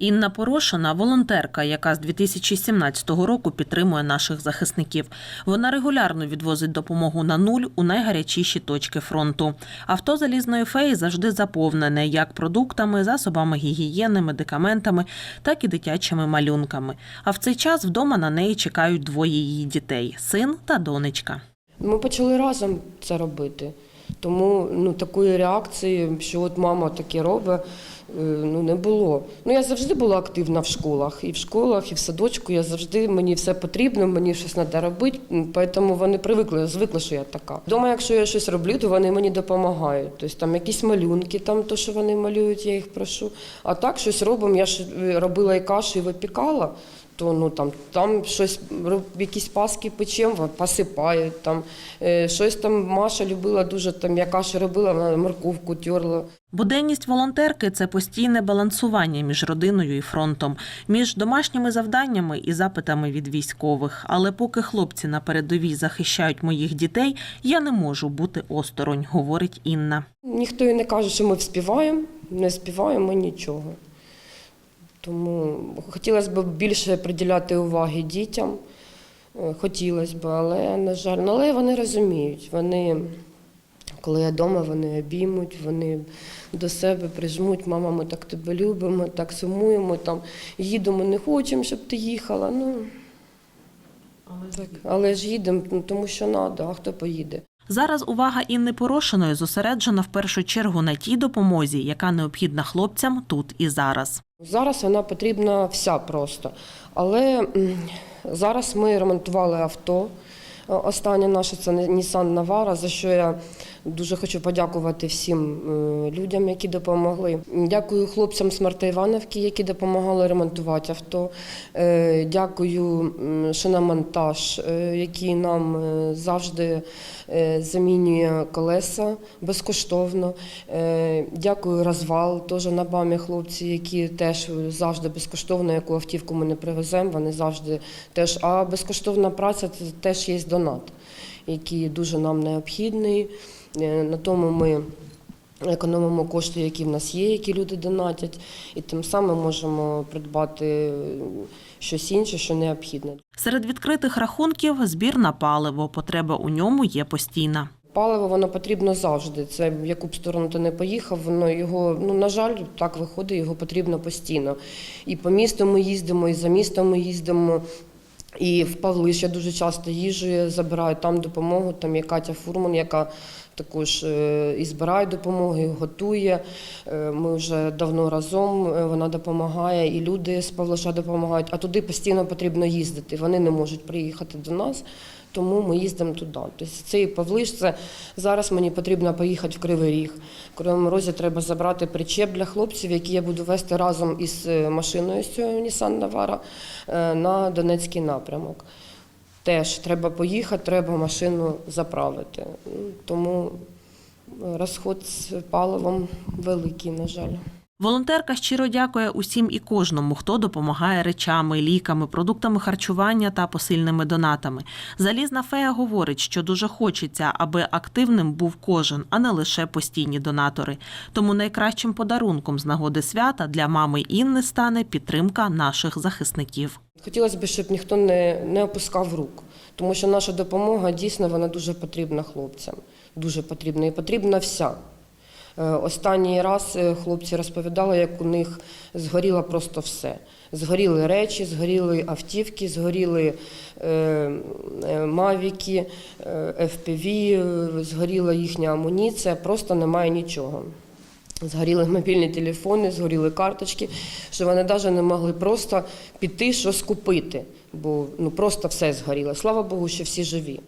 Інна Порошина волонтерка, яка з 2017 року підтримує наших захисників. Вона регулярно відвозить допомогу на нуль у найгарячіші точки фронту. Авто залізної феї завжди заповнене як продуктами, засобами гігієни, медикаментами, так і дитячими малюнками. А в цей час вдома на неї чекають двоє її дітей син та донечка. Ми почали разом це робити. Тому ну, такої реакції, що от мама таке робить, ну не було. Ну я завжди була активна в школах. І в школах, і в садочку. Я завжди мені все потрібно, мені щось треба робити. Тому вони привикли, звикли, що я така. Дома, якщо я щось роблю, то вони мені допомагають. Тобто там якісь малюнки, там то, що вони малюють, я їх прошу. А так щось робимо. Я ж е, робила і кашу, і випікала. То ну там, там щось якісь паски печем, посипають там. Е, щось там Маша любила дуже там, я кашу робила, вона морковку терла. Буденність волонтерки це постійне балансування між родиною і фронтом, між домашніми завданнями і запитами від військових. Але поки хлопці на передовій захищають моїх дітей, я не можу бути осторонь, говорить Інна. Ніхто і не каже, що ми вспіваємо, не співаємо нічого. Тому хотілося б більше приділяти уваги дітям. Е, Хотілося б, але, на жаль, ну, але вони розуміють. Вони, коли я вдома, вони обіймуть, вони до себе прижмуть, мама, ми так тебе любимо, так сумуємо, там, їдемо, не хочемо, щоб ти їхала. Ну, так. Але ж їдемо, ну, тому що треба, а хто поїде. Зараз увага Інни Порошиної зосереджена в першу чергу на тій допомозі, яка необхідна хлопцям тут і зараз. Зараз вона потрібна вся просто. Але зараз ми ремонтували авто. Е, Останнє наше це Nissan Navara, за що я дуже хочу подякувати всім е, людям, які допомогли. Дякую хлопцям з Марта Івановки, які допомагали ремонтувати авто. Е, Дякую шиномонтаж, е, який нам завжди замінює колеса безкоштовно. Дякую розвал, теж на БАМі хлопці, які теж завжди безкоштовно, яку автівку ми не привеземо, вони завжди теж. А безкоштовна праця це теж є донат, який дуже нам необхідний. Е, На тому ми економимо кошти, які в нас є, які люди донатять, і тим самим можемо придбати е, щось інше, що необхідне. Серед відкритих рахунків збір на паливо. Потреба у ньому є постійна. Паливо воно потрібно завжди. Це в яку б сторону ти не поїхав, воно його, ну на жаль, так виходить, його потрібно постійно. І по місту ми їздимо, і за містом ми їздимо. І в Павлиш я дуже часто їжу забираю там допомогу. Там є Катя Фурман, яка також е, і збирає допомогу, і готує. Е, Ми вже давно разом, е, вона допомагає, і люди з Павлиша допомагають. А туди постійно потрібно їздити. Вони не можуть приїхати до нас. Тому ми їздимо туди. Тобто цей Павлиш, це зараз мені потрібно поїхати в Кривий Ріг. В Кривому Розі треба забрати причеп для хлопців, які я буду вести разом із е, машиною з цього Nissan Navara е, на Донецький напрямок. Теж треба поїхати, треба машину заправити. Тому е, розход з паливом великий, на жаль. Волонтерка щиро дякує усім і кожному, хто допомагає речами, ліками, продуктами харчування та посильними донатами. Залізна фея говорить, що дуже хочеться, аби активним був кожен, а не лише постійні донатори. Тому найкращим подарунком з нагоди свята для мами Інни стане підтримка наших захисників. Хотілося б, щоб ніхто не, не опускав рук, тому що наша допомога дійсно вона дуже потрібна хлопцям. Дуже потрібна і потрібна вся. Е, Останній раз е, хлопці розповідали, як у них згоріло просто все. Згоріли речі, згоріли автівки, згоріли е, мавіки, е, згоріла їхня амуніція, просто немає нічого. Згоріли мобільні телефони, згоріли карточки, що вони навіть не могли просто піти щось купити, бо ну просто все згоріло. Слава Богу, що всі живі.